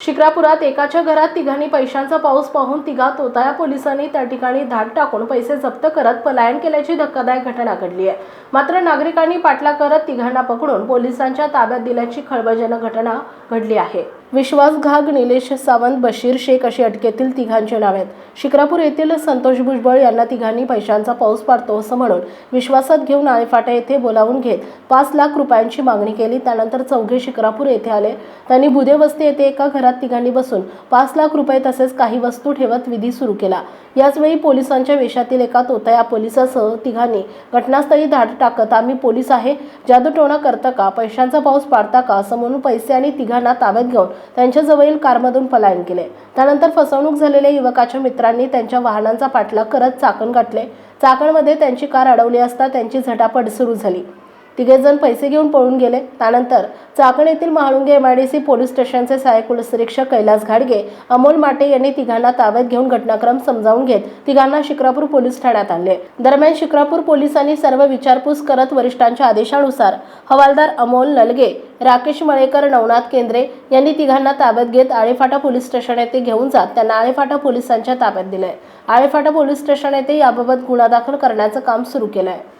शिक्रापुरात एकाच्या घरात तिघांनी पैशांचा पाऊस पाहून तिघा तोताया पोलिसांनी त्या ठिकाणी धाड टाकून पैसे जप्त करत पलायन केल्याची धक्कादायक घटना घडली आहे. मात्र नागरिकांनी पाठला करत तिघांना पकडून पोलिसांच्या ताब्यात दिल्याची खळबळजनक घटना घडली आहे. विश्वासघाग निलेश सावंत बशीर शेख अशी अटकेतील तिघांची नावे आहेत. शिक्रापूर येथील संतोष भुजबळ यांना तिघांनी पैशांचा पाऊस पाडतो असं म्हणून विश्वासात घेऊन आळेफाटा येथे बोलावून घेत पाच लाख रुपयांची मागणी केली. त्यानंतर चौघे शिक्रापूर येथे आले. त्यांनी बुधे वस्ती येथे एका घरात तिघांनी बसून पाच लाख रुपये तसेच काही वस्तू ठेवत विधी सुरू केला. याचवेळी पोलिसांच्या वेशातील एका तोतया पोलिसासह तिघांनी घटनास्थळी धाड टाकत आम्ही पोलीस आहे जादूटोणा करता का? पैशांचा पाऊस पाडता का? असं म्हणून पैसे आणि तिघांना ताब्यात घेऊन त्यांच्याजवळील कारमधून पलायन केले. त्यानंतर फसवणूक झालेल्या युवकाच्या मित्रांनी त्यांच्या वाहनांचा पाठलाग करत चाकण गाठले. चाकणमध्ये त्यांची कार अडवली असता त्यांची झटापट सुरू झाली. तिघेजण पैसे घेऊन पळून गेले. त्यानंतर चाकण येथील महाळुंगे एमआयडीसी पोलीस स्टेशनचे सहाय्यक पोलीस निरीक्षक कैलास घाडगे अमोल माटे यांनी तिघांना ताब्यात घेऊन घटनाक्रम समजावून घेत तिघांना शिक्रापूर पोलीस ठाण्यात आणले. दरम्यान शिक्रापूर पोलिसांनी सर्व विचारपूस करत वरिष्ठांच्या आदेशानुसार हवालदार अमोल नलगे राकेश मळेकर नवनाथ केंद्रे यांनी तिघांना ताब्यात घेत आळेफाटा पोलीस स्टेशन येथे घेऊन जात त्यांना आळेफाटा पोलिसांच्या ताब्यात दिलंय. आळेफाटा पोलीस स्टेशन येथे याबाबत गुन्हा दाखल करण्याचं काम सुरू केलंय.